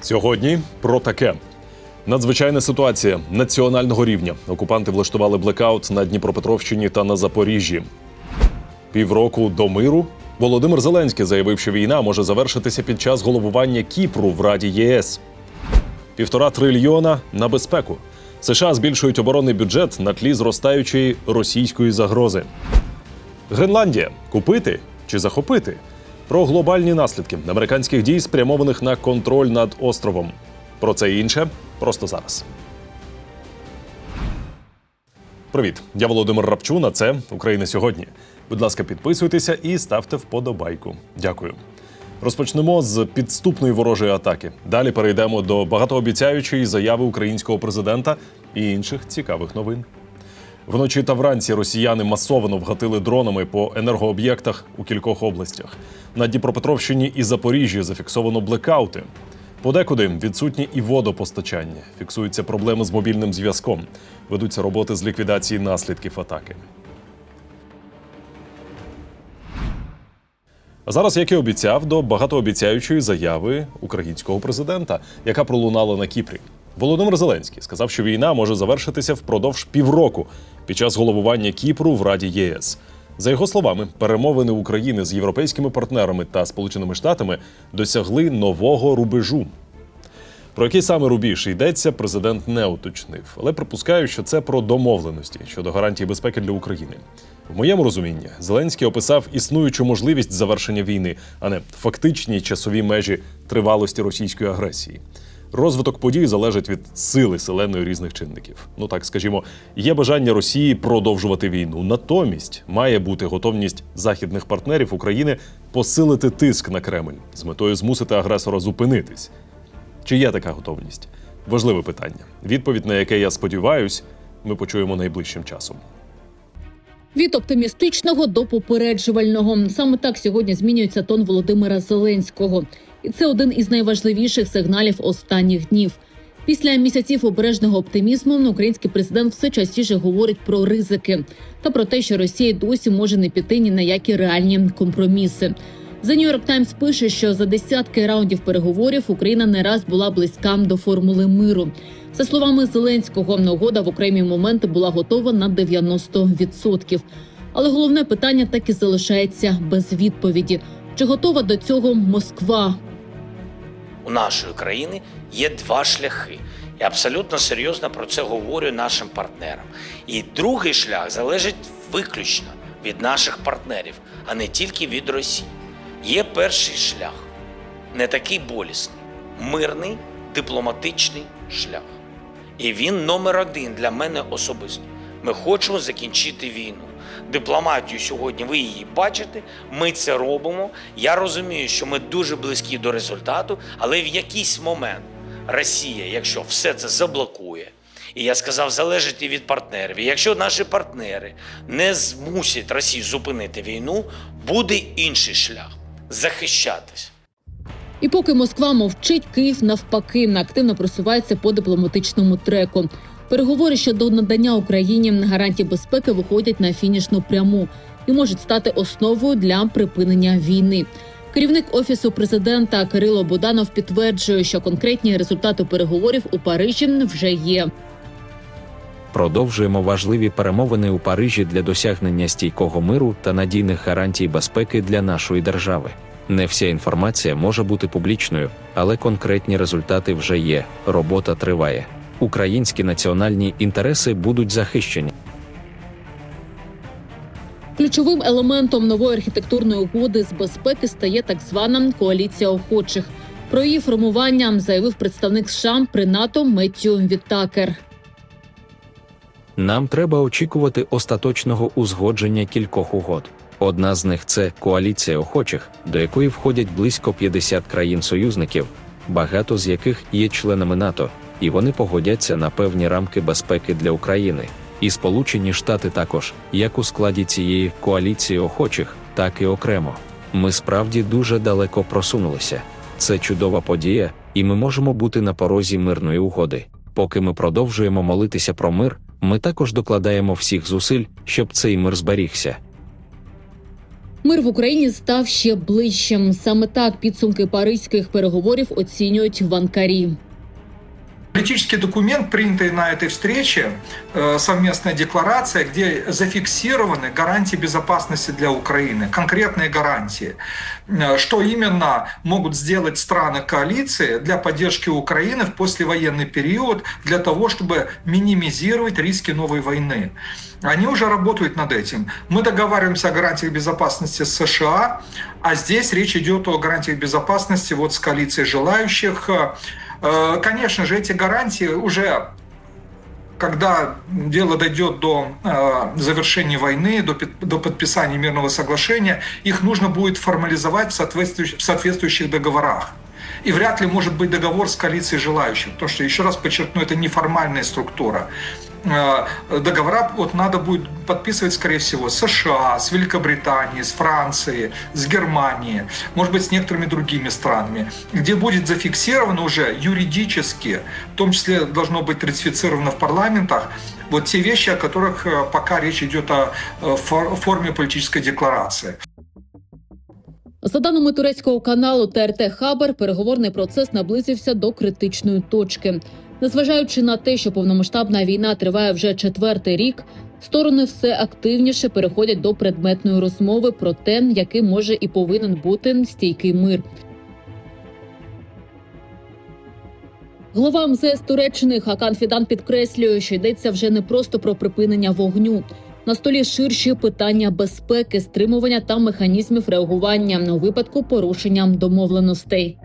Сьогодні про таке. Надзвичайна ситуація національного рівня. Окупанти влаштували блекаут на Дніпропетровщині та на Запоріжжі. Півроку до миру Володимир Зеленський заявив, що війна може завершитися під час головування Кіпру в Раді ЄС. Півтора трильйона на безпеку. США збільшують оборонний бюджет на тлі зростаючої російської загрози. Гренландія купити чи захопити? Про глобальні наслідки американських дій, спрямованих на контроль над островом. Про це і інше просто зараз. Привіт, я Володимир Рапчун. а Це Україна сьогодні. Будь ласка, підписуйтеся і ставте вподобайку. Дякую. Розпочнемо з підступної ворожої атаки. Далі перейдемо до багатообіцяючої заяви українського президента і інших цікавих новин. Вночі та вранці росіяни масово вгатили дронами по енергооб'єктах у кількох областях. На Дніпропетровщині і Запоріжжі зафіксовано блекаути. Подекуди відсутні і водопостачання. Фіксуються проблеми з мобільним зв'язком. Ведуться роботи з ліквідації наслідків атаки. А зараз, як і обіцяв, до багатообіцяючої заяви українського президента, яка пролунала на Кіпрі. Володимир Зеленський сказав, що війна може завершитися впродовж півроку під час головування Кіпру в Раді ЄС. За його словами, перемовини України з європейськими партнерами та Сполученими Штатами досягли нового рубежу. Про який саме рубіж йдеться, президент не уточнив, але припускаю, що це про домовленості щодо гарантії безпеки для України. В моєму розумінні Зеленський описав існуючу можливість завершення війни, а не фактичні часові межі тривалості російської агресії. Розвиток подій залежить від сили селеної різних чинників. Ну так скажімо, є бажання Росії продовжувати війну. Натомість має бути готовність західних партнерів України посилити тиск на Кремль з метою змусити агресора зупинитись. Чи є така готовність? Важливе питання. Відповідь на яке я сподіваюсь, ми почуємо найближчим часом. Від оптимістичного до попереджувального саме так сьогодні змінюється тон Володимира Зеленського, і це один із найважливіших сигналів останніх днів. Після місяців обережного оптимізму український президент все частіше говорить про ризики та про те, що Росія досі може не піти ні на які реальні компроміси. The New York Times пише, що за десятки раундів переговорів Україна не раз була близька до формули миру. За словами Зеленського, угода в окремі моменти була готова на 90%. Але головне питання так і залишається без відповіді: чи готова до цього Москва? У нашої країни є два шляхи. Я абсолютно серйозно про це говорю нашим партнерам. І другий шлях залежить виключно від наших партнерів, а не тільки від Росії. Є перший шлях, не такий болісний, мирний дипломатичний шлях. І він номер один для мене особисто. Ми хочемо закінчити війну. Дипломатію сьогодні ви її бачите. Ми це робимо. Я розумію, що ми дуже близькі до результату, але в якийсь момент Росія, якщо все це заблокує, і я сказав, залежить і від партнерів. І якщо наші партнери не змусять Росію зупинити війну, буде інший шлях захищатись. І поки Москва мовчить, Київ навпаки активно просувається по дипломатичному треку. Переговори щодо надання Україні гарантій безпеки виходять на фінішну пряму і можуть стати основою для припинення війни. Керівник офісу президента Кирило Буданов підтверджує, що конкретні результати переговорів у Парижі вже є. Продовжуємо важливі перемовини у Парижі для досягнення стійкого миру та надійних гарантій безпеки для нашої держави. Не вся інформація може бути публічною, але конкретні результати вже є. Робота триває. Українські національні інтереси будуть захищені. Ключовим елементом нової архітектурної угоди з безпеки стає так звана коаліція охочих. Про її формування заявив представник США при НАТО Меттю Віттакер. Нам треба очікувати остаточного узгодження кількох угод. Одна з них це коаліція охочих, до якої входять близько 50 країн-союзників, багато з яких є членами НАТО, і вони погодяться на певні рамки безпеки для України. І Сполучені Штати також, як у складі цієї коаліції охочих, так і окремо. Ми справді дуже далеко просунулися. Це чудова подія, і ми можемо бути на порозі мирної угоди. Поки ми продовжуємо молитися про мир, ми також докладаємо всіх зусиль, щоб цей мир зберігся. Мир в Україні став ще ближчим. Саме так підсумки паризьких переговорів оцінюють в Анкарі. Политический документ, принятый на этой встрече, э, совместная декларация, где зафиксированы гарантии безопасности для Украины, конкретные гарантии, Э, что именно могут сделать страны коалиции для поддержки Украины в послевоенный период, для того, чтобы минимизировать риски новой войны. Они уже работают над этим. Мы договариваемся о гарантиях безопасности с США, а здесь речь идет о гарантиях безопасности вот с коалицией желающих. Э, Конечно же, эти гарантии уже когда дело дойдет до э, завершения войны, до, пи- до подписания мирного соглашения, их нужно будет формализовать в соответствующих, в соответствующих договорах. И вряд ли может быть договор с коалицией желающих, потому что, еще раз подчеркну, это неформальная структура. Э, Договора вот надо будет подписывать, скорее всего, с США, с Великобританией, с Францией, с Германией, может быть, с некоторыми другими странами, где будет зафиксировано уже юридически, в том числе должно быть ратифицировано в парламентах, вот те вещи, о которых э, пока речь идет о э, фор- форме политической декларации. За даними турецького каналу ТРТ Хабар, переговорний процес наблизився до критичної точки. Незважаючи на те, що повномасштабна війна триває вже четвертий рік, сторони все активніше переходять до предметної розмови про те, яким може і повинен бути стійкий мир. Голова МЗС Туреччини Хакан Фідан підкреслює, що йдеться вже не просто про припинення вогню. На столі ширші питання безпеки, стримування та механізмів реагування у випадку порушення домовленостей.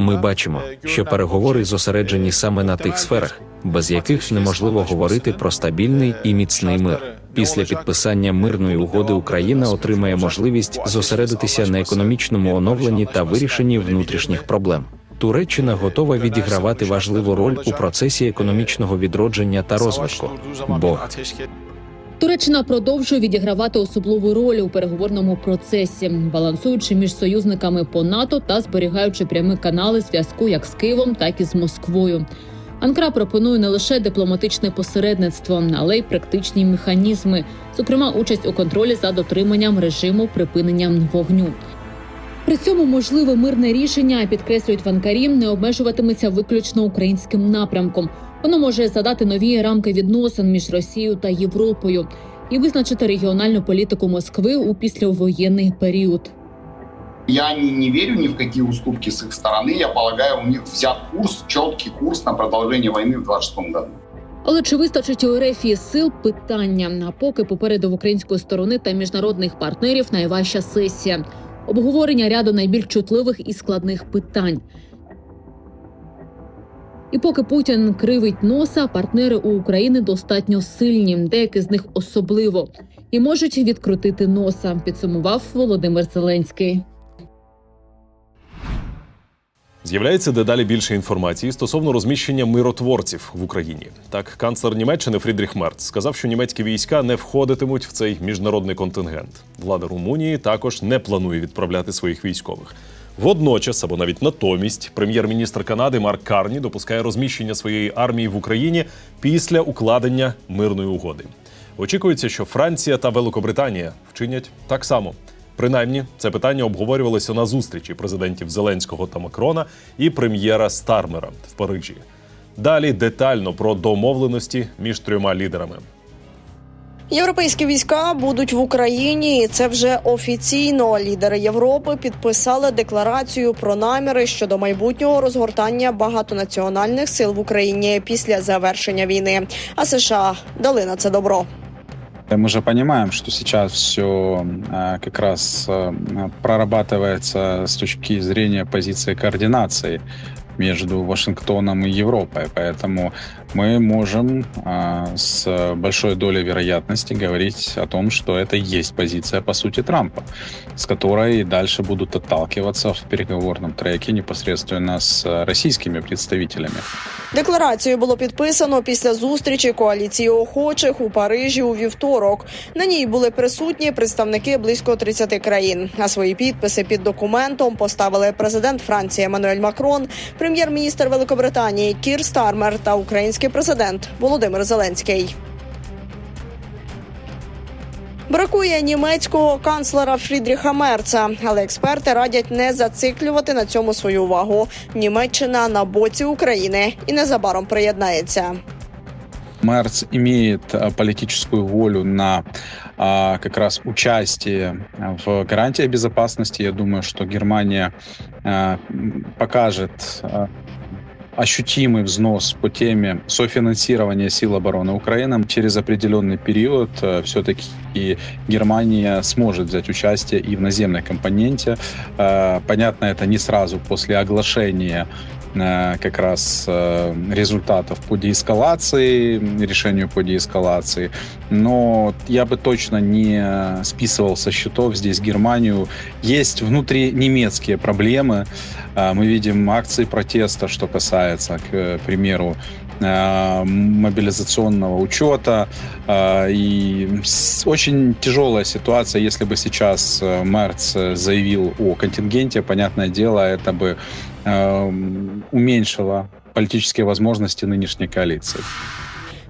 Ми бачимо, що переговори зосереджені саме на тих сферах, без яких неможливо говорити про стабільний і міцний мир. Після підписання мирної угоди Україна отримає можливість зосередитися на економічному оновленні та вирішенні внутрішніх проблем. Туреччина готова відігравати важливу роль у процесі економічного відродження та розвитку. Бог Туреччина продовжує відігравати особливу роль у переговорному процесі, балансуючи між союзниками по НАТО та зберігаючи прямі канали зв'язку як з Києвом, так і з Москвою. Анкара пропонує не лише дипломатичне посередництво, але й практичні механізми, зокрема участь у контролі за дотриманням режиму припинення вогню. При цьому можливе мирне рішення підкреслюють в Анкарі, не обмежуватиметься виключно українським напрямком. Воно може задати нові рамки відносин між Росією та Європою і визначити регіональну політику Москви у післявоєнний період. Я не, не верю ни в какие уступки с их стороны. Я полагаю, у них взят курс, четкий курс на продолжение войны в 26 году. Але чи вистачить у РФ сил питання? А поки попереду в української сторони та міжнародних партнерів найважча сесія обговорення ряду найбільш чутливих і складних питань. І поки Путін кривить носа, партнери у України достатньо сильні, деякі з них особливо, і можуть відкрутити носа. Підсумував Володимир Зеленський. З'являється дедалі більше інформації стосовно розміщення миротворців в Україні. Так, канцлер Німеччини Фрідріх Мерц сказав, що німецькі війська не входитимуть в цей міжнародний контингент. Влада Румунії також не планує відправляти своїх військових. Водночас, або навіть натомість, прем'єр-міністр Канади Марк Карні допускає розміщення своєї армії в Україні після укладення мирної угоди. Очікується, що Франція та Великобританія вчинять так само. Принаймні, це питання обговорювалося на зустрічі президентів Зеленського та Макрона і прем'єра Стармера в Парижі. Далі детально про домовленості між трьома лідерами. Європейські війська будуть в Україні. і Це вже офіційно. Лідери Європи підписали декларацію про наміри щодо майбутнього розгортання багатонаціональних сил в Україні після завершення війни. А США дали на це добро. Мы же понимаем, что сейчас все как раз э, прорабатывается с точки зрения позиции координации между Вашингтоном и Европой. Поэтому мы можем э, с большой долей вероятности говорить о том, что это и есть позиция, по сути, Трампа, с которой дальше будут отталкиваться в переговорном треке непосредственно с российскими представителями. Декларацію було підписано після зустрічі коаліції охочих у Парижі у вівторок. На ній були присутні представники близько 30 країн. А свої підписи під документом поставили президент Франції Еммануель Макрон, прем'єр-міністр Великобританії Кір Стармер та український президент Володимир Зеленський. Бракує німецького канцлера Фрідріха Мерца, але експерти радять не зациклювати на цьому свою увагу. Німеччина на боці України і незабаром приєднається. Мерц имеет а, политическую волю на а, как раз участие в гарантии безопасности. Я думаю, что Германия а, покажет а, ощутимый взнос по теме софинансирования сил обороны Украины. Через определенный период все-таки Германия сможет взять участие и в наземной компоненте. Понятно, это не сразу после оглашения как раз э, результатов по деэскалации, решению по деэскалации. Но я бы точно не списывал со счетов здесь Германию. Есть внутринемецкие проблемы. Э, Мы видим акции протеста, что касается, к примеру, э, мобилизационного учета. Э, И очень тяжелая ситуация, если бы сейчас э, Мерц э, заявил о контингенте, понятное дело, это бы уменьшило политические возможности нынешней коалиции.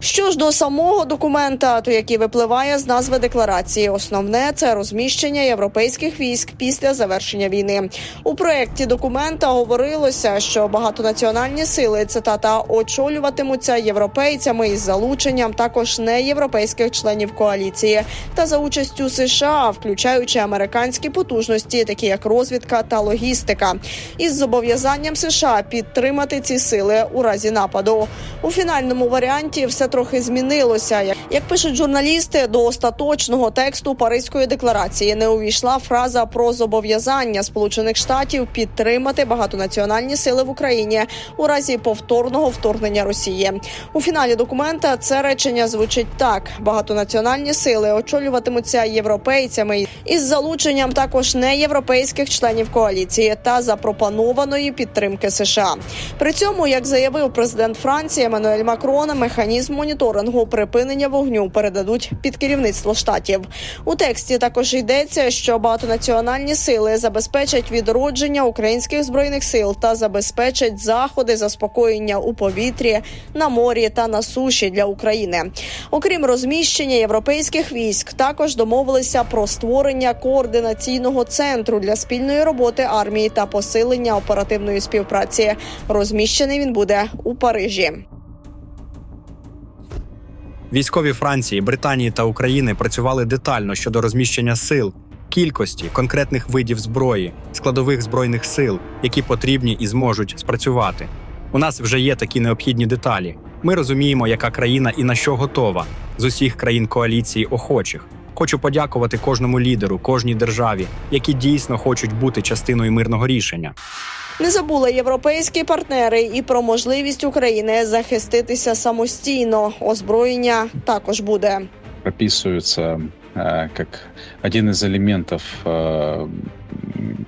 Що ж до самого документа, то який випливає з назви декларації, основне це розміщення європейських військ після завершення війни. У проєкті документа говорилося, що багатонаціональні сили цитата очолюватимуться європейцями із залученням також неєвропейських членів коаліції та за участю США, включаючи американські потужності, такі як розвідка та логістика, із зобов'язанням США підтримати ці сили у разі нападу. У фінальному варіанті все трохи змінилося. Як- пишуть журналісти, до остаточного тексту Паризької декларації не увійшла фраза про зобов'язання Сполучених Штатів підтримати багатонаціональні сили в Україні у разі повторного вторгнення Росії. У фіналі документа це речення звучить так: багатонаціональні сили очолюватимуться європейцями із залученням також неєвропейських членів коаліції та запропонованої підтримки США. При цьому, як заявив президент Франції Еммануель Макрон, механізм моніторингу припинення вогню передадуть під керівництво штатів. У тексті також йдеться, що багатонаціональні сили забезпечать відродження українських збройних сил та забезпечать заходи заспокоєння у повітрі, на морі та на суші для України. Окрім розміщення європейських військ, також домовилися про створення координаційного центру для спільної роботи армії та посилення оперативної співпраці. Розміщений він буде у Парижі. Військові Франції, Британії та України працювали детально щодо розміщення сил, кількості, конкретних видів зброї, складових збройних сил, які потрібні і зможуть спрацювати. У нас вже є такі необхідні деталі. Ми розуміємо, яка країна і на що готова з усіх країн коаліції охочих. Хочу подякувати кожному лідеру, кожній державі, які дійсно хочуть бути частиною мирного рішення. Не забули європейські партнери і про можливість України захиститися самостійно. Озброєння також буде. прописывается э, как один из элементов э,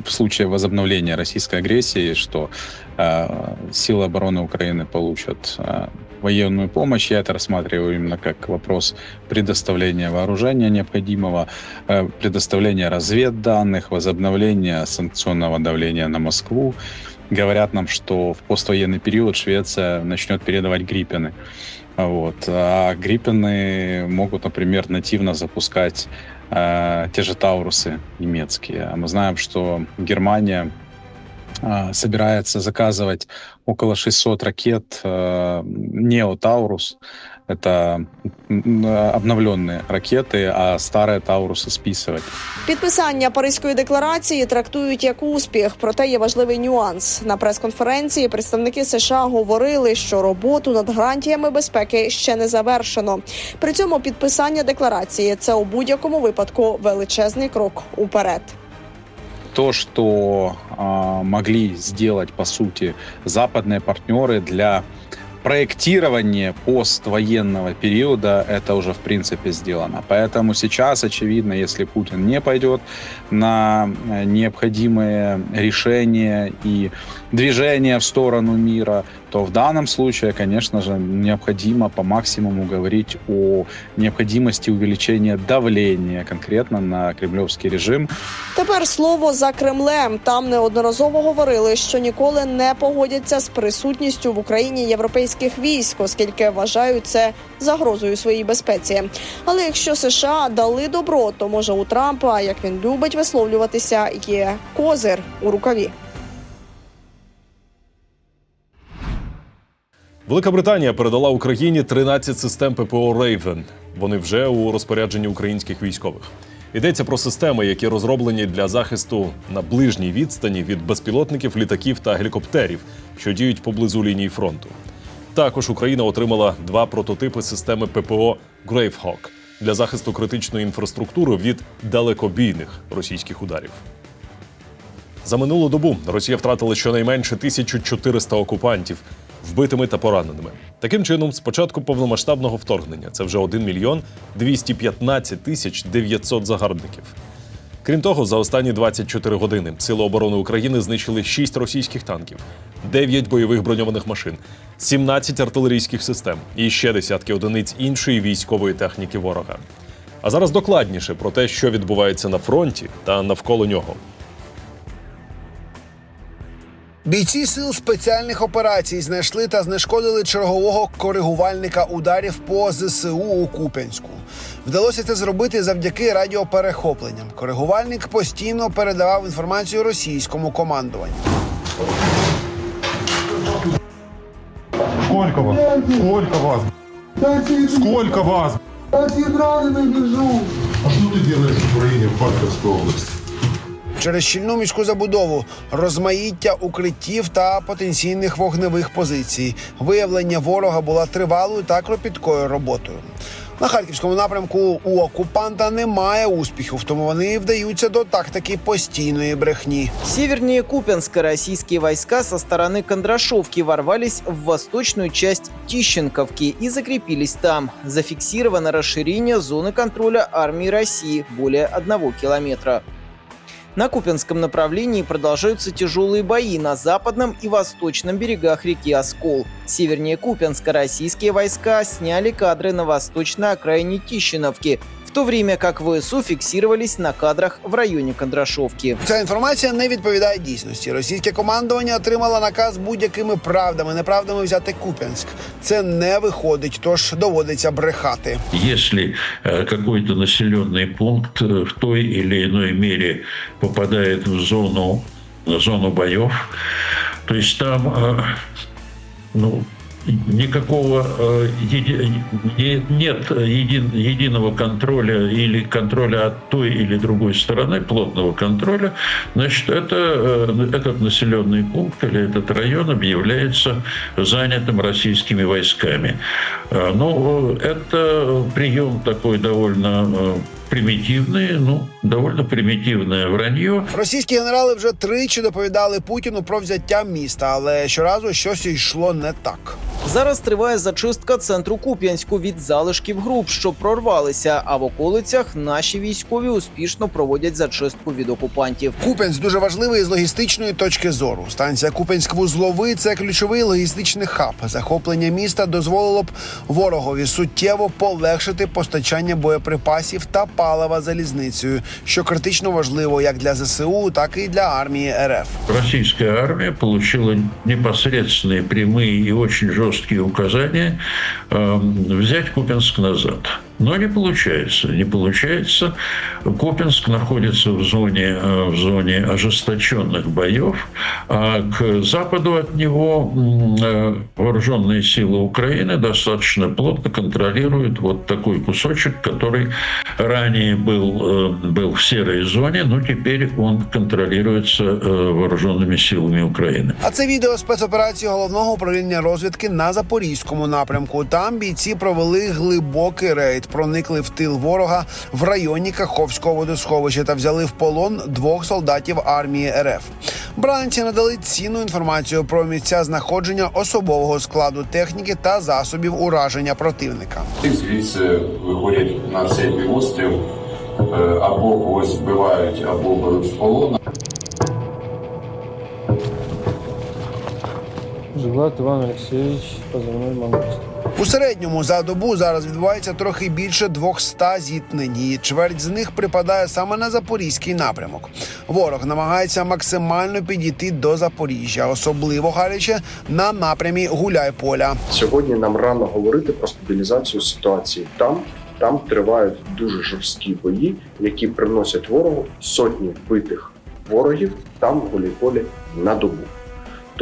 в случае возобновления российской агрессии, что э, силы обороны Украины получат э, военную помощь. Я это рассматриваю именно как вопрос предоставления вооружения необходимого, э, предоставления разведданных, возобновления санкционного давления на Москву. Говорят нам, что в поствоенный период Швеция начнет передавать гриппены. Вот. А гриппены могут, например, нативно запускать э, те же Таурусы немецкие. А мы знаем, что Германия собирается заказывать около 600 ракет э, Нео Таурус. Это м, обновленные ракеты, а старые Таурусы списывать. Підписання Паризької декларації трактують як успіх, проте є важливий нюанс. На прес-конференції представники США говорили, що роботу над гарантіями безпеки ще не завершено. При цьому підписання декларації це у будь-якому випадку величезний крок уперед. то, что а, могли сделать, по сути, западные партнеры для проектирования поствоенного периода, это уже, в принципе, сделано. Поэтому сейчас, очевидно, если Путин не пойдет на э, необходимые решения и движения в сторону мира, то в данном случае, конечно же, необходимо по максимуму говорить о необходимости увеличения давления конкретно на кремлевский режим. Тепер слово за Кремлем. Там неодноразово говорили, що ніколи не погодяться з присутністю в Україні європейських військ, оскільки вважають це загрозою своїй безпеці. Але якщо США дали добро, то може у Трампа, як він любить висловлюватися, є козир у рукаві. Велика Британія передала Україні 13 систем ППО Raven. Вони вже у розпорядженні українських військових. Йдеться про системи, які розроблені для захисту на ближній відстані від безпілотників, літаків та гелікоптерів, що діють поблизу лінії фронту. Також Україна отримала два прототипи системи ППО Gravehawk для захисту критичної інфраструктури від далекобійних російських ударів. За минулу добу Росія втратила щонайменше 1400 окупантів вбитими та пораненими. Таким чином, з початку повномасштабного вторгнення це вже 1 мільйон 215 тисяч 900 загарбників. Крім того, за останні 24 години Сили оборони України знищили 6 російських танків, 9 бойових броньованих машин, 17 артилерійських систем і ще десятки одиниць іншої військової техніки ворога. А зараз докладніше про те, що відбувається на фронті та навколо нього. Бійці сил спеціальних операцій знайшли та знешкодили чергового коригувальника ударів по ЗСУ у Куп'янську. Вдалося це зробити завдяки радіоперехопленням. Коригувальник постійно передавав інформацію російському командуванню. Сколько вас? Сколько вас? Сколько вас? А что ты делаешь в Украине, в Харьковской области? Через щільну міську забудову, розмаїття укриттів та потенційних вогневих позицій. Виявлення ворога була тривалою та кропіткою роботою. На харківському напрямку у окупанта немає успіхів, тому вони вдаються до тактики постійної брехні. Севернее Купянска российские войска со стороны Кондрашовки ворвались в восточную часть Тищенковки и закрепились там. Зафиксировано расширение зоны контроля армии России более одного километра. На Купянском направлении продолжаются тяжелые бои на западном и восточном берегах реки Оскол. Севернее Купянска российские войска сняли кадры на восточной окраине Тищиновки, то время как ВСУ фиксировались на кадрах в районе Кондрашовки. Ця інформація не відповідає дійсності. Російське командування отримало наказ будь-якими правдами, неправдами взяти Куп'янськ. Це не виходить, тож доводиться брехати. Если э, какой-то населенный пункт э, в той или иной мере попадает в зону, в зону боев, то есть там э, ну, никакого э, еди- не- нет един- единого контроля или контроля от той или другой стороны, плотного контроля, значит, это, э, этот населенный пункт или этот район объявляется занятым российскими войсками. Э, Ну, э, это прием такой довольно э, примитивный, ну, довольно примитивное вранье. Російські генерали вже тричі доповідали Путіну про взяття міста, але щоразу щось йшло не так. Зараз триває зачистка центру Куп'янську від залишків груп, що прорвалися. А в околицях наші військові успішно проводять зачистку від окупантів. Куп'янськ дуже важливий з логістичної точки зору. Станція Куп'янськ-Вузловий – це ключовий логістичний хаб. Захоплення міста дозволило б ворогові суттєво полегшити постачання боєприпасів та палива залізницею, що критично важливо як для ЗСУ, так і для армії РФ. Российская армия получила непосредственные прямые и очень жесткие указания э, взять Купинск назад. Но не получается, не получается. Купинск находится в зоне, э, в зоне ожесточенных боев, а к западу от него м, э, вооруженные силы Украины достаточно плотно контролируют вот такой кусочек, который ранее был, э, был в серой зоне, но теперь он контролируется э, вооруженными силами Украины. А це відео спецоперації головного управління розвідки на запорізькому напрямку. Там бійці провели глибокий рейд, проникли в тил ворога в районі Каховського водосховища та взяли в полон двох солдатів армії РФ. Бранці надали цінну інформацію про місця знаходження особового складу техніки та засобів ураження противника. Звідси виходять на цей півострів, е, або когось вбивають, або беруть в полон. Буглат Иван Алексеевич, позывной «Мангуст». У середньому за добу зараз відбувається трохи більше 200 зіткнень, і чверть з них припадає саме на запорізький напрямок. Ворог намагається максимально підійти до Запоріжжя, особливо гаряче на напрямі Гуляйполя. Сьогодні нам рано говорити про стабілізацію ситуації там. Там тривають дуже жорсткі бої, які приносять ворогу сотні вбитих ворогів там в Гуляйполі на добу.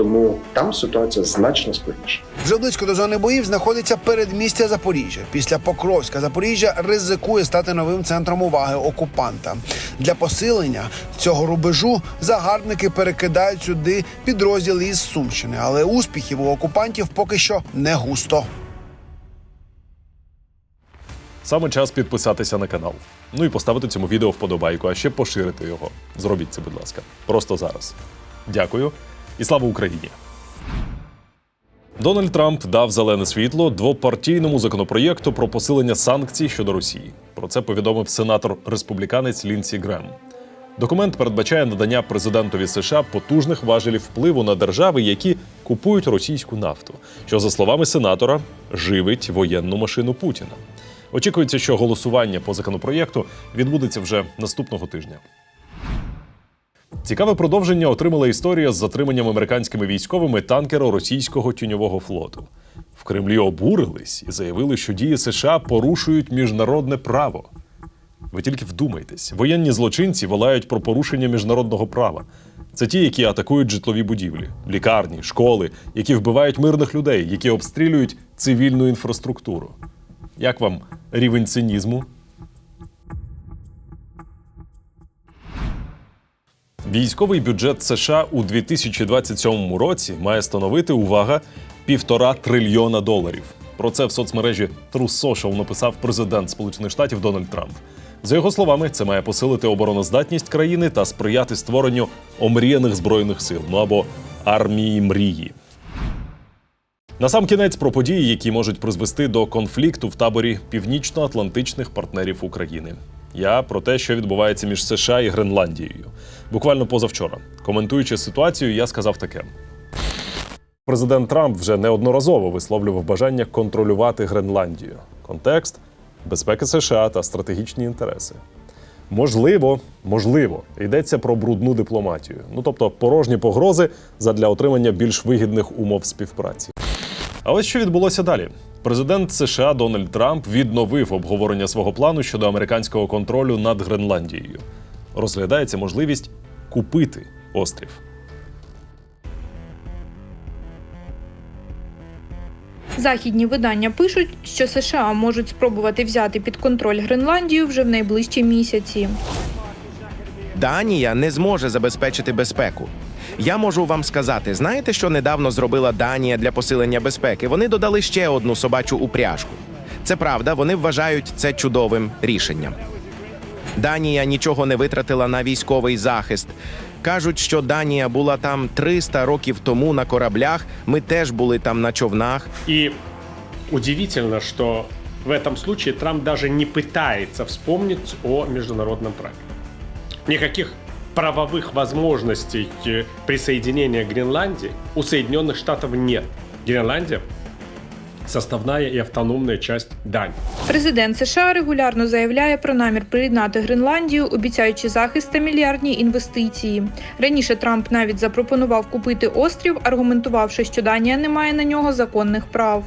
Тому там ситуація значно складніша. Вже близько до зони боїв знаходиться передмістя Запоріжжя. Після Покровська Запоріжжя ризикує стати новим центром уваги окупанта. Для посилення цього рубежу загарбники перекидають сюди підрозділи із Сумщини, але успіхів у окупантів поки що не густо. Саме час підписатися на канал. Ну і поставити цьому відео вподобайку, а ще поширити його. Зробіть це, будь ласка, просто зараз. Дякую і слава Україні! Дональд Трамп дав зелене світло двопартійному законопроєкту про посилення санкцій щодо Росії. Про це повідомив сенатор республіканець Лінсі Грем. Документ передбачає надання президентові США потужних важелів впливу на держави, які купують російську нафту, що, за словами сенатора, живить воєнну машину Путіна. Очікується, що голосування по законопроєкту відбудеться вже наступного тижня. Цікаве продовження отримала історія з затриманням американськими військовими танкера російського тюньового флоту. В Кремлі обурились і заявили, що дії США порушують міжнародне право. Ви тільки вдумайтесь, воєнні злочинці волають про порушення міжнародного права. Це ті, які атакують житлові будівлі, лікарні, школи, які вбивають мирних людей, які обстрілюють цивільну інфраструктуру. Як вам рівень цинізму? Військовий бюджет США у 2027 році має становити увага півтора трильйона доларів. Про це в соцмережі True Social написав президент Сполучених Штатів Дональд Трамп. За його словами, це має посилити обороноздатність країни та сприяти створенню омріяних збройних сил, ну або армії мрії. Насамкінець про події, які можуть призвести до конфлікту в таборі північно-атлантичних партнерів України. Я про те, що відбувається між США і Гренландією. Буквально позавчора, коментуючи ситуацію, я сказав таке: президент Трамп вже неодноразово висловлював бажання контролювати Гренландію. Контекст безпеки США та стратегічні інтереси. Можливо, можливо, йдеться про брудну дипломатію, ну тобто порожні погрози задля отримання більш вигідних умов співпраці. А ось що відбулося далі. Президент США Дональд Трамп відновив обговорення свого плану щодо американського контролю над Гренландією. Розглядається можливість купити острів. Західні видання пишуть, що США можуть спробувати взяти під контроль Гренландію вже в найближчі місяці. Данія не зможе забезпечити безпеку. Я можу вам сказати, знаєте, що недавно зробила Данія для посилення безпеки? Вони додали ще одну собачу упряжку. Це правда, вони вважають це чудовим рішенням. Данія нічого не витратила на військовий захист. Кажуть, що Данія була там 300 років тому на кораблях. Ми теж були там на човнах. И удивительно, что в этом случае Трамп даже не пытается вспомнить о международном праве Никаких правовых возможностей э, присоединения Гренландии у Соединенных Штатов нет. Гренландия составная и автономная часть Дании. Президент США регулярно заявляє про намір приєднати Гренландію, обіцяючи захист та мільярдні інвестиції. Раніше Трамп навіть запропонував купити острів, аргументувавши, що Данія не має на нього законних прав.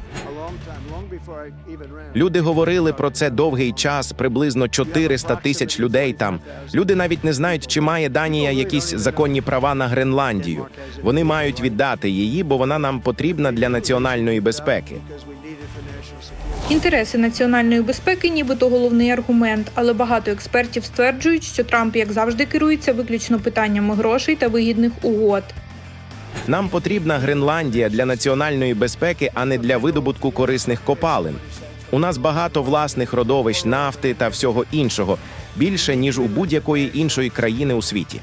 Люди говорили про це довгий час, приблизно 400 тисяч людей там. Люди навіть не знають, чи має Данія якісь законні права на Гренландію. Вони мають віддати її, бо вона нам потрібна для національної безпеки. Інтереси національної безпеки, нібито головний аргумент, але багато експертів стверджують, що Трамп, як завжди, керується виключно питаннями грошей та вигідних угод. Нам потрібна Гренландія для національної безпеки, а не для видобутку корисних копалин. У нас багато власних родовищ нафти та всього іншого більше ніж у будь-якої іншої країни у світі.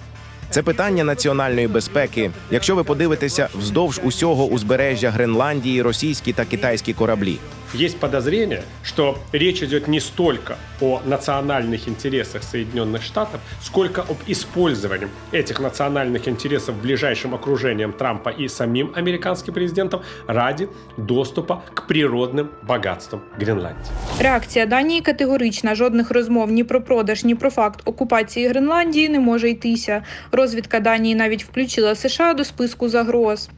Це питання національної безпеки. Якщо ви подивитеся вздовж усього узбережжя Гренландії, російські та китайські кораблі. есть подозрение, что речь идет не столько о национальных интересах Соединенных Штатов, сколько об использовании этих национальных интересов ближайшим окружением Трампа и самим американским президентом ради доступа к природным богатствам Гренландии. Реакція Данії категорична. Жодних розмов ні про продаж, ні про факт окупації Гренландії не може йтися. Розвідка Данії навіть включила США до списку загроз.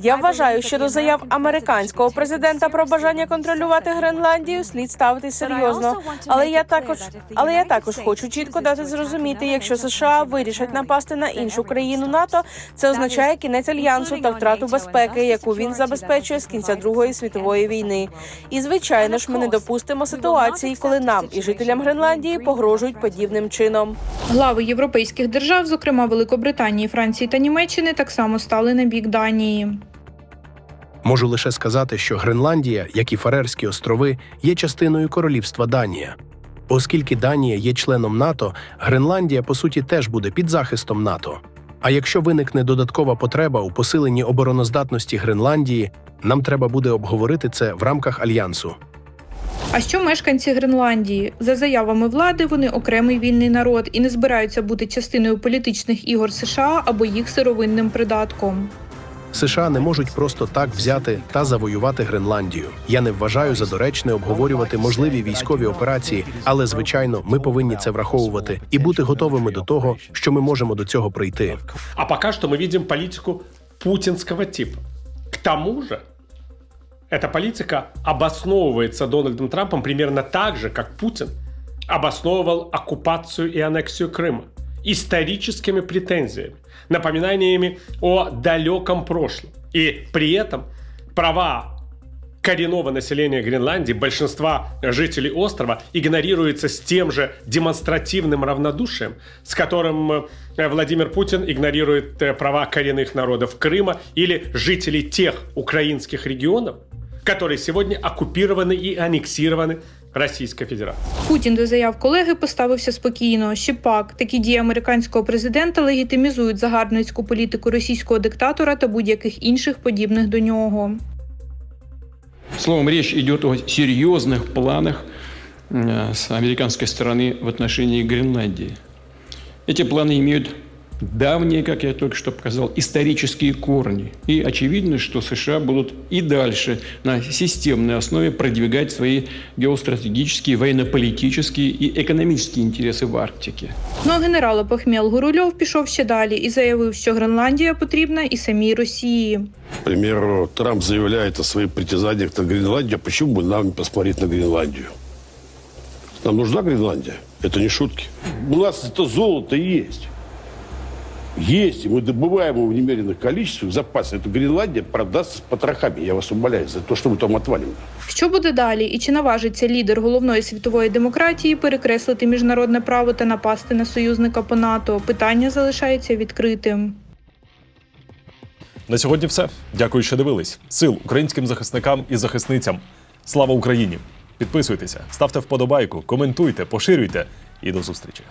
Я вважаю, що до заяв американського президента про бажання контролювати Гренландію слід ставити серйозно. Але я також, але я також хочу чітко дати зрозуміти, якщо США вирішать напасти на іншу країну НАТО, це означає кінець альянсу та втрату безпеки, яку він забезпечує з кінця Другої світової війни. І звичайно ж, ми не допустимо ситуації, коли нам і жителям Гренландії погрожують подібним чином. Глави європейських держав, зокрема Великобританії, Франції та Німеччини, так само стали на бік Данії. Можу лише сказати, що Гренландія, як і Фарерські острови, є частиною королівства Данія. Оскільки Данія є членом НАТО, Гренландія по суті теж буде під захистом НАТО. А якщо виникне додаткова потреба у посиленні обороноздатності Гренландії, нам треба буде обговорити це в рамках альянсу. А що мешканці Гренландії? За заявами влади, вони окремий вільний народ і не збираються бути частиною політичних ігор США або їх сировинним придатком. США не можуть просто так взяти та завоювати Гренландію. Я не вважаю за доречне обговорювати можливі військові операції, але звичайно, ми повинні це враховувати і бути готовими до того, що ми можемо до цього прийти. А пока что мы видим политику путинского типа. К тому же, эта политика обосновывается Дональдом Трампом примерно так же, как Путин обосновывал оккупацию и аннексию Крыма Историческими претензиями, напоминаниями о далеком прошлом. И при этом права коренного населения Гренландии, большинства жителей острова, игнорируется с тем же демонстративным равнодушием, с которым э, Владимир Путин игнорирует э, права коренных народов Крыма или жителей тех украинских регионов, которые сегодня оккупированы и аннексированы Российской Федерацией. Путін до заяв колеги поставився спокійно. Ще пак такі дії американського президента легітимізують загарбницьку політику російського диктатора та будь-яких інших подібних до нього. Словом, речь идет о серьезных планах э, с американской стороны в отношении Гренландии. Эти планы имеют давние, как я только что показал, исторические корни. И очевидно, что США будут и дальше на системной основе продвигать свои геостратегические, военно-политические и экономические интересы в Арктике. Ну а генерал Пахмєл Гурульов пішов ще далі і заявив, що Гренландія потрібна і самій Росії. К примеру, Трамп заявляет о своих притязаниях на Гренландию. Почему бы нам не посмотреть на Гренландию? Нам нужна Гренландия? Это не шутки. У нас это золото есть. Есть, и мы добываем его в немеренных количествах, запасы. Эту Гренландия продаст с потрохами, я вас умоляю, за то, что мы там отвалим. Що буде далі, і чи наважиться лідер головної світової демократії перекреслити міжнародне право та напасти на союзника по НАТО? Питання залишається відкритим. На сьогодні все. Дякую, що дивились. Сил українським захисникам і захисницям. Слава Україні! Підписуйтеся, ставте вподобайку, коментуйте, поширюйте і до зустрічі.